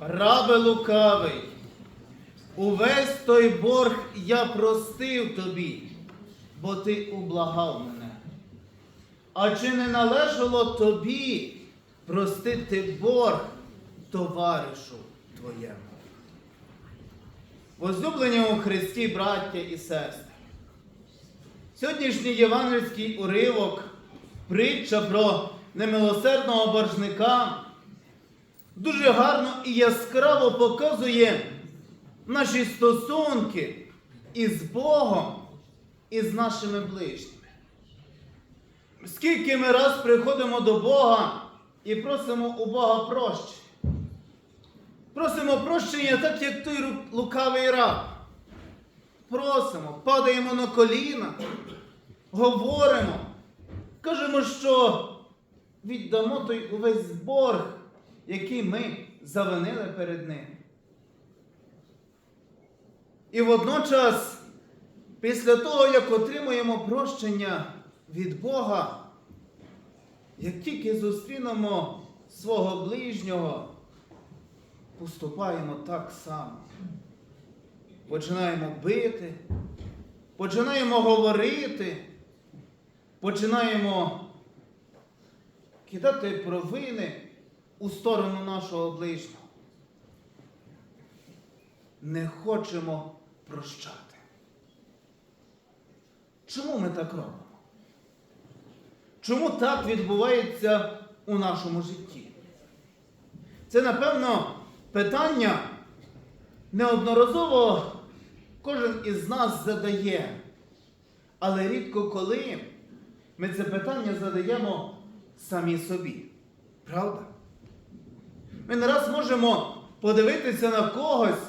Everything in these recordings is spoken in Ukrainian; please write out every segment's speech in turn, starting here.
Рабе лукавий, увесь той борг я простив тобі, бо ти ублагав мене. А чи не належало тобі простити борг товаришу твоєму? Возлюблені у Христі, браття і сестри, сьогоднішній євангельський уривок, притча про немилосердного боржника дуже гарно і яскраво показує наші стосунки із Богом і з нашими ближніми. Скільки ми раз приходимо до Бога і просимо у Бога прощення. Просимо прощення, так як той лукавий раб. Просимо, падаємо на коліна, говоримо, кажемо, що віддамо той увесь борг, який ми завинили перед ним. І водночас, після того, як отримуємо прощення від Бога, як тільки зустрінемо свого ближнього, поступаємо так само. Починаємо бити, починаємо говорити, починаємо кидати провини у сторону нашого ближнього. Не хочемо прощати. Чому ми так робимо? Чому так відбувається у нашому житті? Це, напевно, питання неодноразово кожен із нас задає. Але рідко коли ми це питання задаємо самі собі. Правда? Ми не раз можемо подивитися на когось,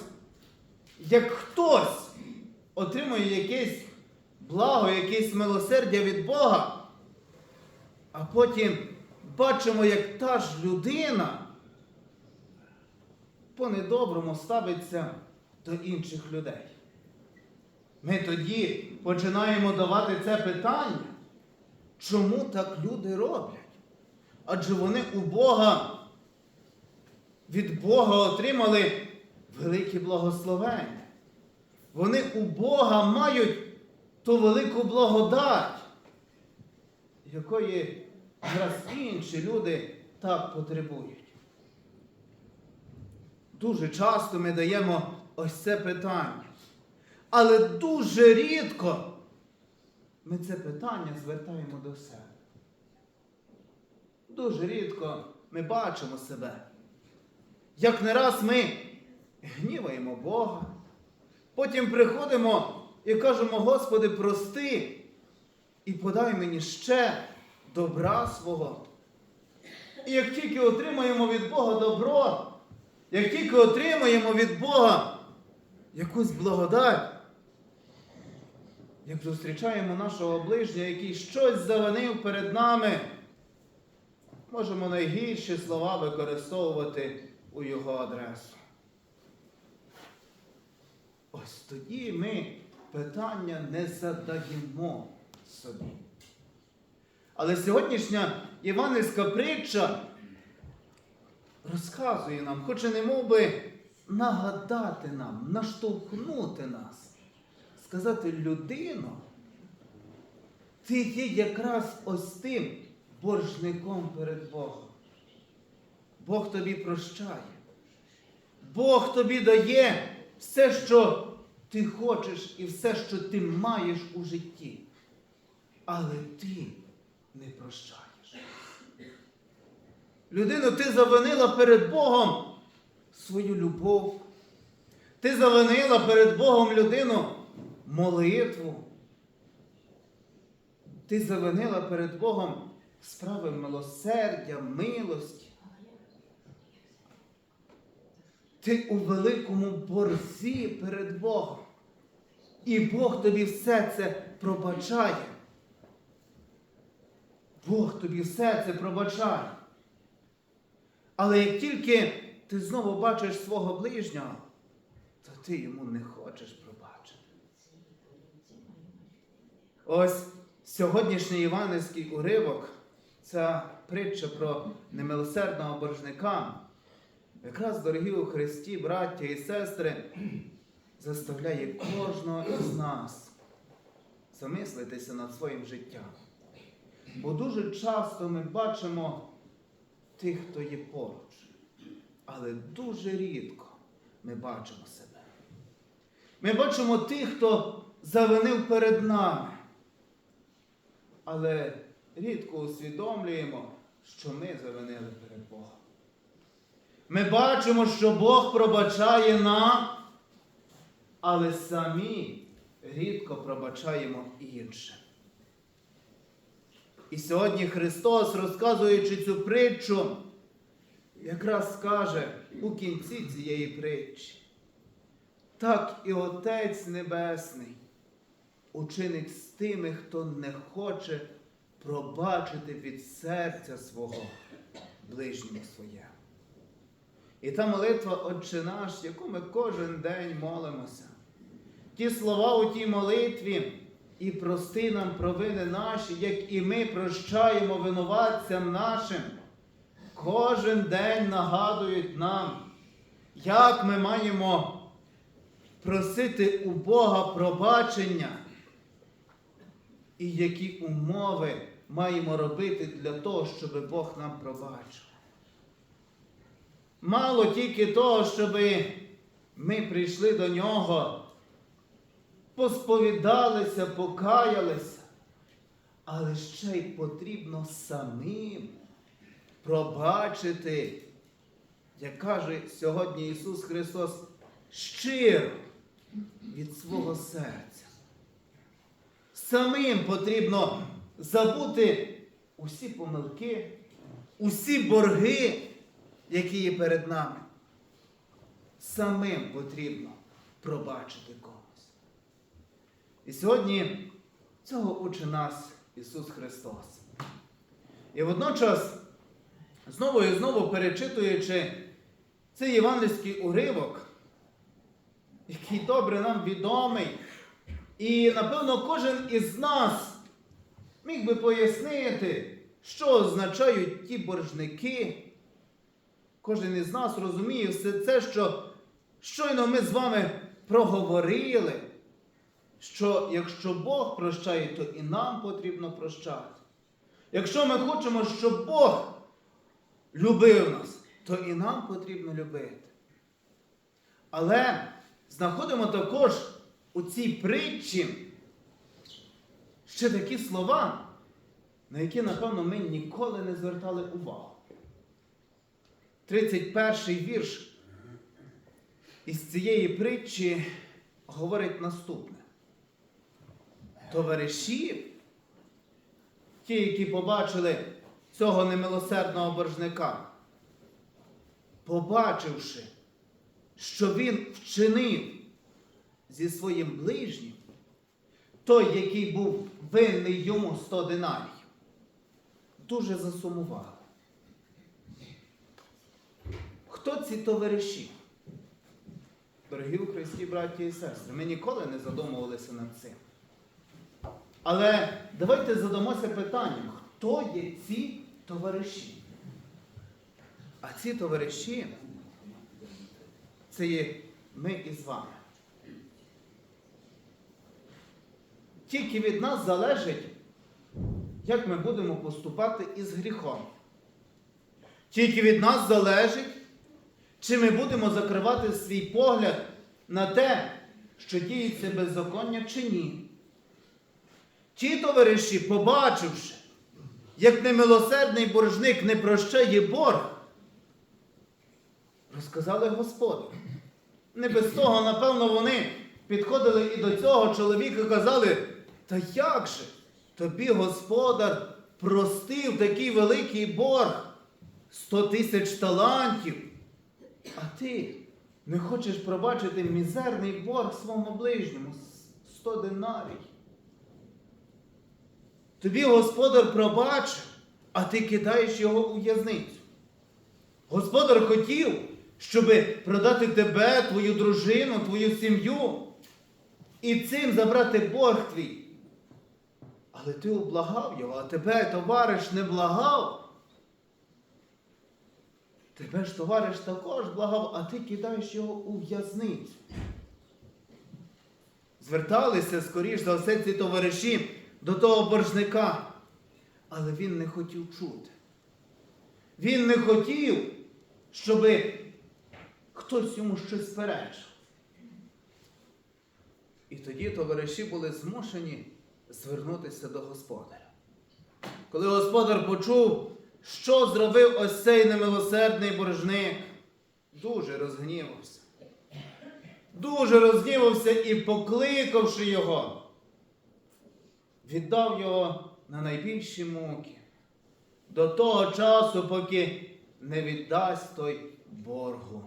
як хтось отримує якесь благо, якесь милосердя від Бога, а потім бачимо, як та ж людина по-недоброму ставиться до інших людей. Ми тоді починаємо давати це питання, чому так люди роблять? Адже вони у Бога від Бога отримали великі благословення. Вони у Бога мають ту велику благодать, якої зараз інші люди так потребують. Дуже часто ми даємо ось це питання. Але дуже рідко ми це питання звертаємо до себе. Дуже рідко ми бачимо себе. Як не раз ми гніваємо Бога, потім приходимо і кажемо, Господи, прости і подай мені ще добра свого. І як тільки отримаємо від Бога добро, як тільки отримаємо від Бога якусь благодать, як зустрічаємо нашого ближнього, який щось завинив перед нами, можемо найгірші слова використовувати у його адресу. Ось тоді ми питання не задаємо собі. Але сьогоднішня євангельська притча розказує нам, хоче не би нагадати нам, наштовхнути нас, сказати людино, ти є якраз ось тим боржником перед Богом. Бог тобі прощає. Бог тобі дає все, що ти хочеш і все, що ти маєш у житті. Але ти не прощаєш. Людину, ти завинила перед Богом свою любов. Ти завинила перед Богом людину молитву. Ти завинила перед Богом справи милосердя, милості. Ти у великому борзі перед Богом. І Бог тобі все це пробачає. Бог тобі все це пробачає. Але як тільки ти знову бачиш свого ближнього, то ти йому не хочеш пробачити. Ось сьогоднішній іванівський уривок, ця притча про немилосердного боржника, якраз, дорогі у Христі, браття і сестри, заставляє кожного із нас замислитися над своїм життям. Бо дуже часто ми бачимо тих, хто є поруч, але дуже рідко ми бачимо себе. Ми бачимо тих, хто завинив перед нами, але рідко усвідомлюємо, що ми завинили перед Богом. Ми бачимо, що Бог пробачає нам, але самі рідко пробачаємо іншим. І сьогодні Христос, розказуючи цю притчу, якраз скаже у кінці цієї притчі. Так і Отець Небесний учинить з тими, хто не хоче пробачити від серця свого ближньому своє. І та молитва Отче наш, яку ми кожен день молимося. Ті слова у тій молитві і прости нам провини наші, як і ми прощаємо винуватцям нашим, кожен день нагадують нам, як ми маємо просити у Бога пробачення і які умови маємо робити для того, щоб Бог нам пробачив. Мало тільки того, щоб ми прийшли до нього, посповідалися, покаялися, але ще й потрібно самим пробачити, як каже сьогодні Ісус Христос, щиро від свого серця. Самим потрібно забути усі помилки, усі борги, які є перед нами. Самим потрібно пробачити комусь. І сьогодні цього учить нас Ісус Христос. І водночас, знову і знову перечитуючи цей євангельський уривок, який добре нам відомий, і, напевно, кожен із нас міг би пояснити, що означають ті боржники. Кожен із нас розуміє все це, що щойно ми з вами проговорили, що якщо Бог прощає, то і нам потрібно прощати. Якщо ми хочемо, щоб Бог любив нас, то і нам потрібно любити. Але знаходимо також у цій притчі ще такі слова, на які, напевно, ми ніколи не звертали увагу. 31 вірш із цієї притчі говорить наступне. Товариші, ті, які побачили цього немилосердного боржника, побачивши, що він вчинив зі своїм ближнім, той, який був винний йому 100 динарів, дуже засумували. Хто ці товариші? Дорогі українські браті і сестри, ми ніколи не задумувалися над цим. Але давайте задамося питанням, хто є ці товариші? А ці товариші це є ми із вами. Тільки від нас залежить, як ми будемо поступати із гріхом. Тільки від нас залежить, чи ми будемо закривати свій погляд на те, що діється беззаконня чи ні. Ті товариші, побачивши, як немилосердний боржник не прощає борг, розказали Господу. Не без того, напевно, вони підходили і до цього чоловіка казали, та як же тобі господар простив такий великий борг 100 тисяч талантів, а ти не хочеш пробачити мізерний борг своєму ближньому 100 динарій. Тобі господар пробачив, а ти кидаєш його у в'язницю. Господар хотів, щоб продати тебе, твою дружину, твою сім'ю і цим забрати борг твій. Але ти облагав його, а тебе, товариш, не благав. Тебе ж товариш також благав, а ти кидаєш його у в'язницю. Зверталися, скоріш за все, ці товариші до того боржника, але він не хотів чути. Він не хотів, щоб хтось йому щось перечив. І тоді товариші були змушені звернутися до господаря. Коли господар почув, що зробив ось цей немилосердний боржник, дуже розгнівався. Дуже розгнівався і, покликавши його, віддав його на найбільші муки до того часу, поки не віддасть той боргу.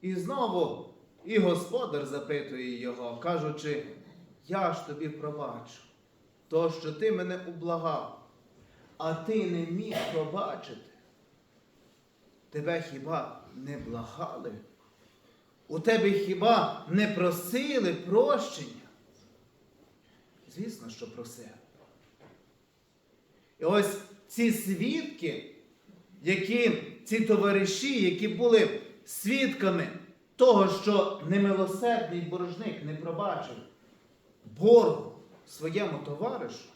І знову і господар запитує його, кажучи, я ж тобі пробачу, то, що ти мене ублагав, а ти не міг пробачити. Тебе хіба не благали? У тебе хіба не просили прощення? Звісно, що просили. І ось ці свідки, які ці товариші, які були свідками того, що немилосердний боржник не пробачив боргу своєму товаришу,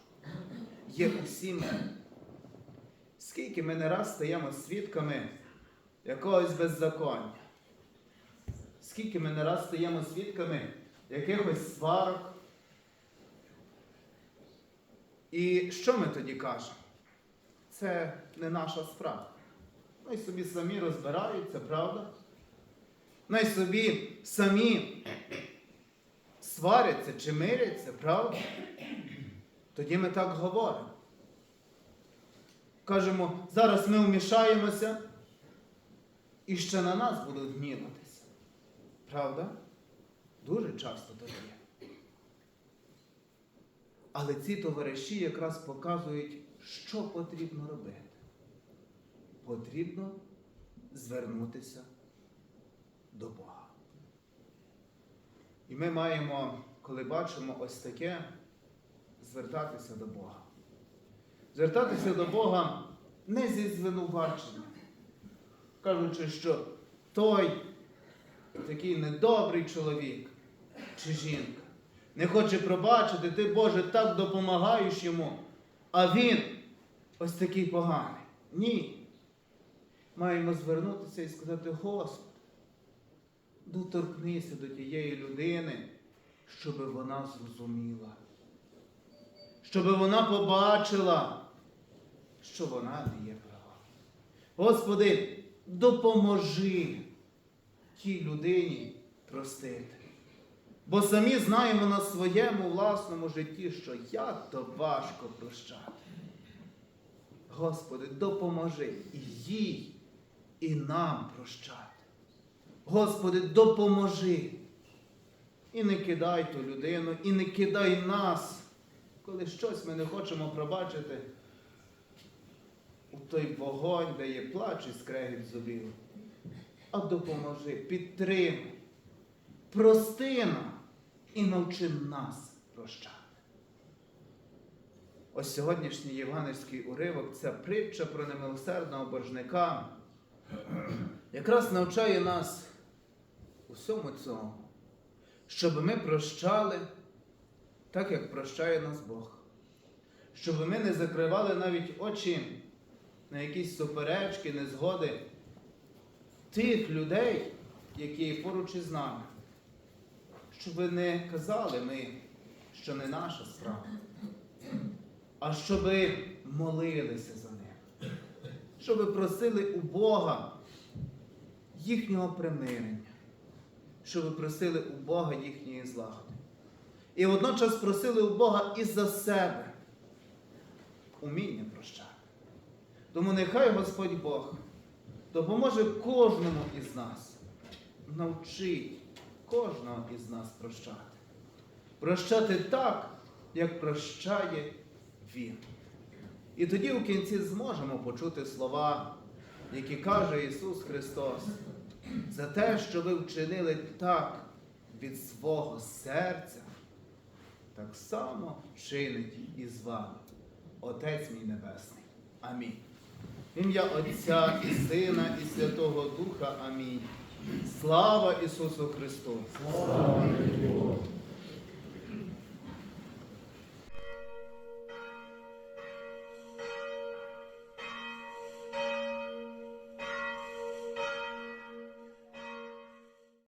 є усі ми. Скільки ми не раз стаємо свідками якогось беззаконня, скільки ми не раз стаємо свідками якихось сварок. І що ми тоді кажемо? Це не наша справа. Най собі самі розбираються, правда? Най собі самі сваряться чи миряться, правда? Тоді ми так говоримо. Кажемо, зараз ми вмішаємося і ще на нас будуть гніватися. Правда? Дуже часто так є. Але ці товариші якраз показують, що потрібно робити. Потрібно звернутися до Бога. І ми маємо, коли бачимо ось таке, звертатися до Бога. Звертатися до Бога не зі звинуваченням, кажучи, що той такий недобрий чоловік чи жінка не хоче пробачити, ти, Боже, так допомагаєш йому, а він ось такий поганий. Ні. Маємо звернутися і сказати, Господи, доторкнися до тієї людини, щоб вона зрозуміла, щоб вона побачила, що вона не є права. Господи, допоможи тій людині простити. Бо самі знаємо на своєму власному житті, що як то важко прощати. Господи, допоможи і їй, і нам прощати. Господи, допоможи. І не кидай ту людину, і не кидай нас, коли щось ми не хочемо пробачити у той вогонь, де є плач і скрегіт зубів. А допоможи, підтримай, прости нам і навчи нас прощати. Ось сьогоднішній євангельський уривок це притча про немилосердного боржника, якраз навчає нас усьому цьому, щоб ми прощали так, як прощає нас Бог. Щоб ми не закривали навіть очі на якісь суперечки, незгоди тих людей, які поруч із нами. Щоб не казали ми, що не наша справа, а щоб молилися за них, щоб просили у Бога їхнього примирення, щоб просили у Бога їхньої злагоди. І водночас просили у Бога і за себе уміння прощати. Тому нехай Господь Бог допоможе кожному із нас, навчить кожного із нас прощати. Прощати так, як прощає Він. І тоді в кінці зможемо почути слова, які каже Ісус Христос, за те, що ви вчинили так від свого серця, так само чинить і з вами Отець мій Небесний. Амінь. Ім'я Отця і Сина, і Святого Духа. Амінь. Слава Ісусу Христу! Слава Богу.